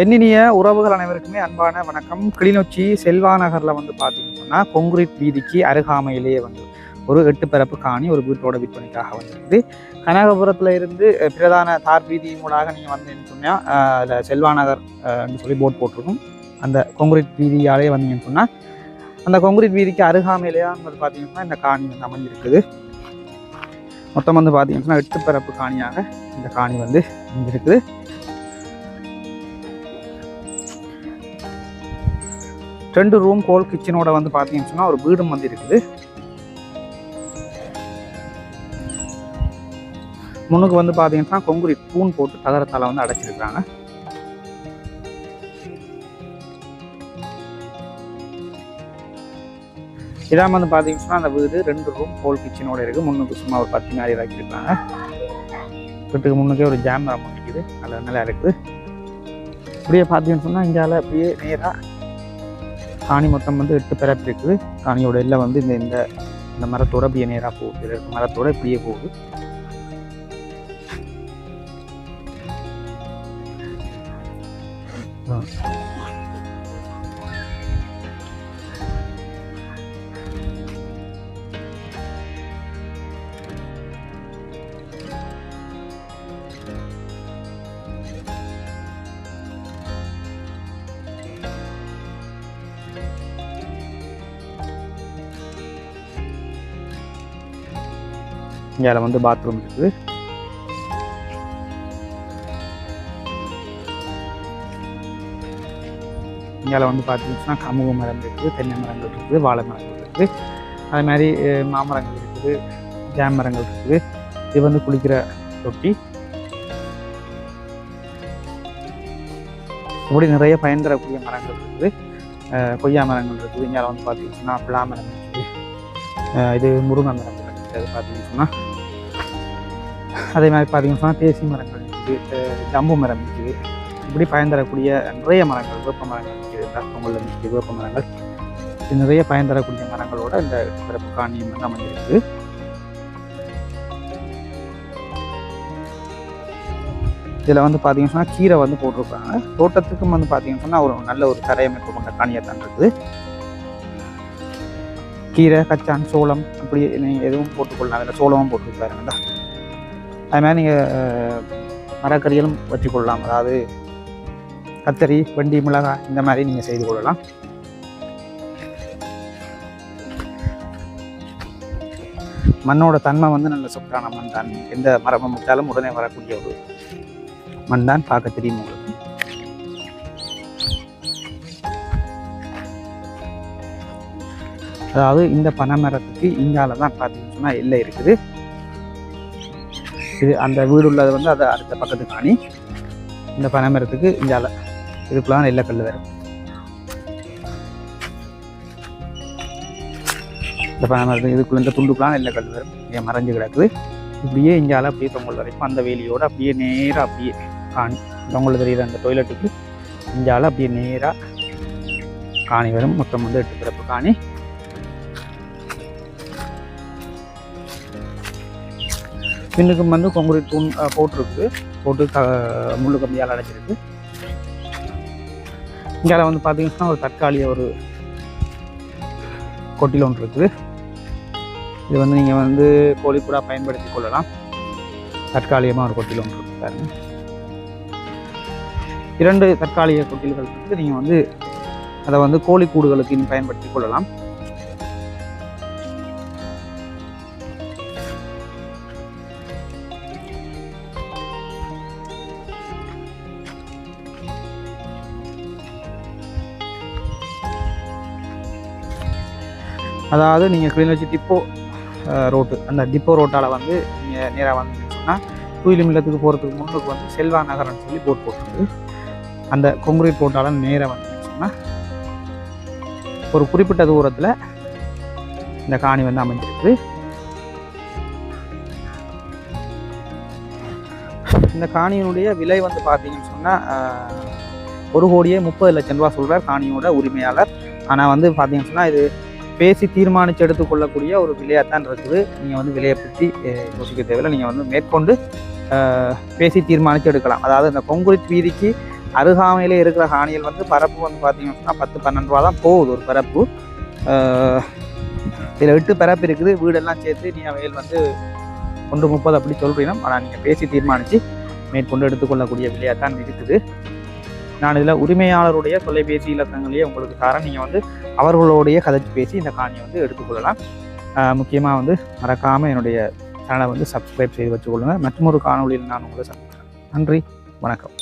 எண்ணினிய உறவுகள் அனைவருக்குமே அன்பான வணக்கம். கிளிநொச்சி செல்வா நகரில் வந்து பார்த்தீங்கன்னா கொங்குரிட் வீதிக்கு அருகாமையிலேயே வந்து ஒரு எட்டு பிறப்பு காணி ஒரு வீட்டோட விற்பனைக்காக வந்திருக்குது. கனகபுரத்தில் இருந்து பிரதான தார் வீதி மூலமாக நீங்கள் வந்தீங்கன்னு சொன்னால் அதில் செல்வா நகர் சொல்லி போர்ட் போட்டிருக்கும். அந்த கொங்குரிட் வீதியாலே வந்தீங்கன்னு சொன்னால் அந்த கொங்குரிட் வீதிக்கு அருகாமையிலேயே வந்து பார்த்தீங்கன்னா இந்த காணி வந்து அமைஞ்சிருக்குது மொத்தம் வந்து பார்த்தீங்கன்னா சொன்னா எட்டு பிறப்பு காணியாக இந்த காணி வந்து அமைஞ்சிருக்குது ரெண்டு ரூம் கோல் கிச்சனோட வந்து பார்த்தீங்கன்னு சொன்னால் ஒரு வீடும் வந்து இருக்குது. முன்னுக்கு வந்து பார்த்தீங்கன்னா கொங்குரிட் பூன் போட்டு தகரத்தால் வந்து அடைச்சிருக்காங்க இதான் வந்து பார்த்தீங்கன்னு சொன்னால் அந்த வீடு ரெண்டு ரூம் கோல் கிச்சனோட இருக்குது முன்னுக்கு சும்மா ஒரு பத்து நாள் இதாக்கியிருக்காங்க வீட்டுக்கு முன்னுக்கே ஒரு ஜாம் மரம் இருக்குது. அதில் நல்லா இருக்குது இப்படியே பார்த்தீங்கன்னு சொன்னால் இங்கால அப்படியே நேராக காணி மொத்தம் வந்து எட்டு பிறப்பு இருக்குது காணியோட எல்லாம் வந்து இந்த இந்த இந்த மரத்தோட அப்படியே நேராக போகுது. இதில் இருக்க மரத்தோட இப்படியே போகுது. ஆ. இங்கே வந்து பாத்ரூம் இருக்குது. இங்கே வந்து பார்த்தீங்கன்னா கமுக மரம் இருக்குது தென்னை மரங்கள் இருக்குது வாழை மரங்கள் இருக்குது. அது மாதிரி மாமரங்கள் இருக்குது ஜாம் மரங்கள் இருக்குது. இது வந்து குளிக்கிற தொட்டி. இப்படி நிறைய பயன் தரக்கூடிய மரங்கள் இருக்குது. கொய்யா மரங்கள் இருக்குது. இங்கே வந்து பார்த்தீங்கன்னா பிளா மரம் இருக்குது. இது முருங்கை மரம். அது பார்த்தீங்கன்னு சொன்னால் அதே மாதிரி பார்த்தீங்கன்னு சொன்னால் தேசி மரங்கள் இருக்குது ஜம்பு மரம் இருக்குது. இப்படி பயன் தரக்கூடிய நிறைய மரங்கள் வேப்ப மரங்கள் இருக்குது பொங்கல் இருக்குது வேப்ப மரங்கள். இது நிறைய பயன் தரக்கூடிய மரங்களோட இந்த சிறப்பு காணியம் வந்து அமைஞ்சிருக்கு இதில் வந்து பார்த்தீங்கன்னு சொன்னால் கீரை வந்து போட்டிருக்காங்க. தோட்டத்துக்கும் வந்து பார்த்தீங்கன்னு சொன்னால் ஒரு நல்ல ஒரு தரையமைப்பு கொண்ட காணியாக தான் இருக்குது. கீரை கச்சான் சோளம் அப்படி நீங்கள் எதுவும் போட்டுக்கொள்ளலாம். அதில் சோளமும் போட்டுருக்காருங்கடா அது மாதிரி நீங்கள் மரக்கறிகளும் வச்சுக்கொள்ளலாம். அதாவது கத்தரி வெண்டி மிளகாய் இந்த மாதிரி நீங்கள் செய்து கொள்ளலாம். மண்ணோட தன்மை வந்து நல்ல சொக்கான மண் தான் எந்த மரமும் வச்சாலும் உடனே வரக்கூடிய ஒரு மண் தான் பார்க்க தெரியும் உங்களுக்கு. அதாவது இந்த பனைமரத்துக்கு இங்கால தான் பார்த்தீங்கன்னா எல்லை இருக்குது. இது அந்த வீடு உள்ளது வந்து அதை அடுத்த பக்கத்து காணி. இந்த பனைமரத்துக்கு இங்கால இதுக்குள்ள நெல்லக்கல் வரும். இந்த பனைமரத்துக்கு இதுக்குள்ள இந்த துண்டுக்குலாம் கல் வரும். இங்கே மறைஞ்சு கிடக்குது. இப்படியே இங்கால அப்படியே தொங்கல் வரைக்கும் அந்த வேலியோடு அப்படியே நேராக அப்படியே காணி. தொங்கல் தெரியுது அந்த டொய்லெட்டுக்கு இங்கால அப்படியே நேராக காணி வரும். மொத்தம் வந்து எட்டு பிறப்பு காணி. பின்னுக்கும் வந்து கொங்குரீட் தூண் அஹ், போட்டிருக்கு. போட்டு க முள்ளு கம்பியால் அடைச்சிருக்கு இங்கே வந்து பார்த்தீங்கன்னா ஒரு தற்காலிக ஒரு கொட்டில் ஒன்று இருக்குது. இது வந்து நீங்கள் வந்து கோழிக்கூடா பயன்படுத்தி கொள்ளலாம். தற்காலிகமாக ஒரு கொட்டில் ஒன்று இருக்கு பாருங்க. இரண்டு தற்காலிக கொட்டில்கள் இருக்குது நீங்கள் வந்து அதை வந்து கோழி கூடுகளுக்கு பயன்படுத்தி கொள்ளலாம். அதாவது நீங்கள் கிளிநொச்சி டிப்போ ரோட்டு அந்த டிப்போ ரோட்டால் வந்து நீங்கள் நேராக வந்தீங்கன்னு சொன்னால் தூயிலும் இல்லத்துக்கு போகிறதுக்கு முன்னுக்கு வந்து செல்வா நகரம்னு சொல்லி போட் போட்டுருக்கு. அந்த கொங்குரீட் ரோட்டால் நேராக வந்தீங்கன்னு சொன்னால் ஒரு குறிப்பிட்ட தூரத்தில் இந்த காணி வந்து அமைஞ்சிருக்கு. இந்த காணியினுடைய விலை வந்து பார்த்தீங்கன்னு சொன்னால் ஒரு கோடியே முப்பது லட்சம் ரூபா சொல்கிறார் காணியோட உரிமையாளர். ஆனால் வந்து பார்த்தீங்கன்னு சொன்னால் இது பேசி தீர்மானித்து எடுத்துக்கொள்ளக்கூடிய ஒரு விலையாக தான் இருக்குது. நீங்கள் வந்து விலையை பற்றி யோசிக்க தேவையில்லை. நீங்கள் வந்து மேற்கொண்டு பேசி தீர்மானித்து எடுக்கலாம். அதாவது இந்த கொங்குரித் வீதிக்கு அருகாமையில் இருக்கிற காணிகள் வந்து பரப்பு வந்து பார்த்தீங்கன்னா பத்து பன்னெண்டு ரூபா தான் போகுது ஒரு பரப்பு. இதில் எட்டு பரப்பு இருக்குது. வீடெல்லாம் சேர்த்து நீங்கள் வயல் வந்து ஒன்று முப்பது அப்படி சொல்கிறீங்க ஆனால் நீங்கள் பேசி தீர்மானித்து மேற்கொண்டு எடுத்துக்கொள்ளக்கூடிய விலையாக தான் இருக்குது. நான் இதில் உரிமையாளருடைய தொலைபேசி இலக்கங்களையே உங்களுக்கு தரேன். நீங்கள் வந்து அவர்களுடைய கதைச்சு பேசி இந்த காணியை வந்து எடுத்துக்கொள்ளலாம். முக்கியமாக வந்து மறக்காமல் என்னுடைய சேனலை வந்து சப்ஸ்கிரைப் செய்து வச்சுக்கொள்ளுங்கள் மற்றொரு காணொலியில் நான் உங்களை சந்திக்கிறேன். நன்றி வணக்கம்.